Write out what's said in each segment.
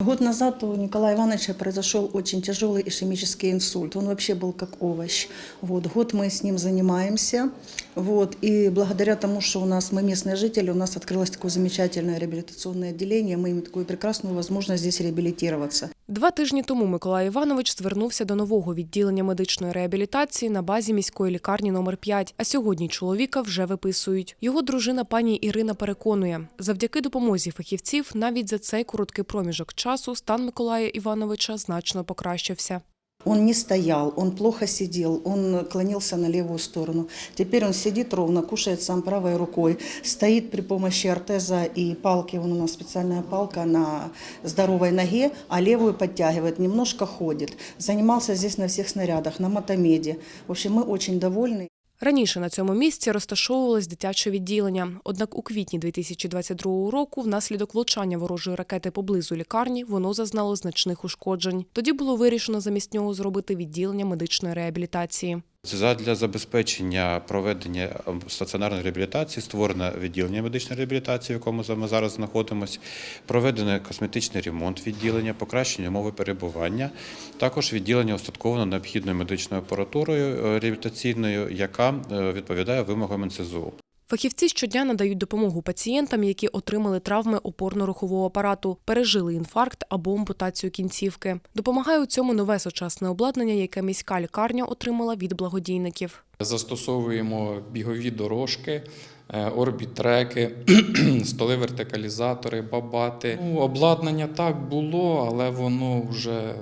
Год назад у Николая Ивановича произошел очень тяжелый ишемический инсульт. Он вообще был как овощ. Вот, год мы с ним занимаемся. Вот, и благодаря тому, что у нас мы местные жители, у нас открылось такое замечательное реабилитационное отделение, мы имеем такую прекрасную возможность здесь реабилитироваться. Два тижні тому Миколай Іванович звернувся до нового відділення медичної реабілітації на базі міської лікарні номер 5 А сьогодні чоловіка вже виписують. Його дружина пані Ірина переконує, завдяки допомозі фахівців, навіть за цей короткий проміжок часу стан Миколая Івановича значно покращився. Он не стоял, он плохо сидел, он клонился на левую сторону. Теперь он сидит ровно, кушает сам правой рукой, стоит при помощи ортеза и палки, вон у нас специальная палка на здоровой ноге, а левую подтягивает, немножко ходит. Занимался здесь на всех снарядах, на мотомеде. В общем, мы очень довольны. Раніше на цьому місці розташовувалось дитяче відділення. Однак у квітні 2022 року, внаслідок влучання ворожої ракети поблизу лікарні, воно зазнало значних ушкоджень. Тоді було вирішено замість нього зробити відділення медичної реабілітації. Задля забезпечення проведення е, стаціонарної реабілітації створено відділення медичної реабілітації, в якому ми зараз знаходимося. Проведено косметичний ремонт відділення, покращення умови перебування. Також відділення устатковано необхідною медичною апаратурою е, реабілітаційною, яка е, відповідає вимогам НСЗУ. Фахівці щодня надають допомогу пацієнтам, які отримали травми опорно-рухового апарату, пережили інфаркт або ампутацію кінцівки. Допомагає у цьому нове сучасне обладнання, яке міська лікарня отримала від благодійників. Застосовуємо бігові дорожки, е, орбітреки, столи вертикалізатори, бабати. Ну, обладнання так було, але воно вже е,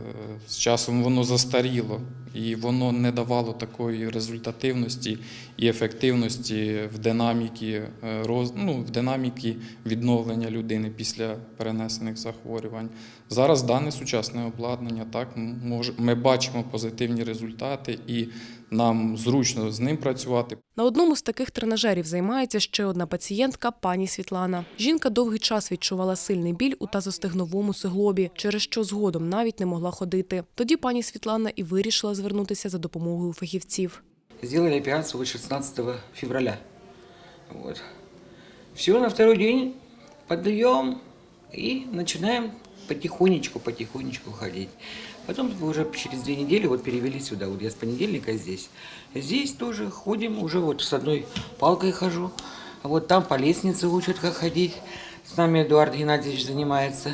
з часом воно застаріло і воно не давало такої результативності і ефективності в динаміки, е, роз, ну, в динаміки відновлення людини після перенесених захворювань. Зараз дане сучасне обладнання так може, ми бачимо позитивні результати і нам зручно з ним працювати. На одному з таких тренажерів займається ще одна пацієнтка пані Світлана. Жінка довгий час відчувала сильний біль у тазостегновому суглобі, через що згодом навіть не могла ходити. Тоді пані Світлана і вирішила звернутися за допомогою фахівців. Сделали операцию вот 16 февраля. Вот. Все, на второй день поддаем и начинаем потихонечку, потихонечку ходить. Потом уже через две недели вот перевели сюда. Вот я с понедельника здесь. Здесь тоже ходим, уже вот с одной палкой хожу. Вот там по лестнице учат, как ходить. С нами Эдуард Геннадьевич занимается.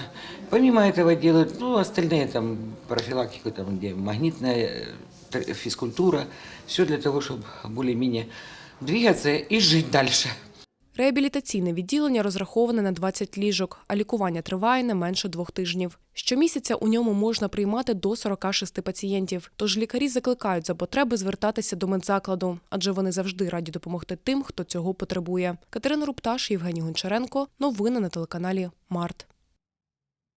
Помимо этого делают, ну, остальные там профилактику, там, где магнитная э, физкультура. Все для того, чтобы более-менее двигаться и жить дальше. Реабілітаційне відділення розраховане на 20 ліжок, а лікування триває не менше двох тижнів. Щомісяця у ньому можна приймати до 46 пацієнтів. Тож лікарі закликають за потреби звертатися до медзакладу, адже вони завжди раді допомогти тим, хто цього потребує. Катерина Рупташ, Євгеній Гончаренко. Новини на телеканалі Март.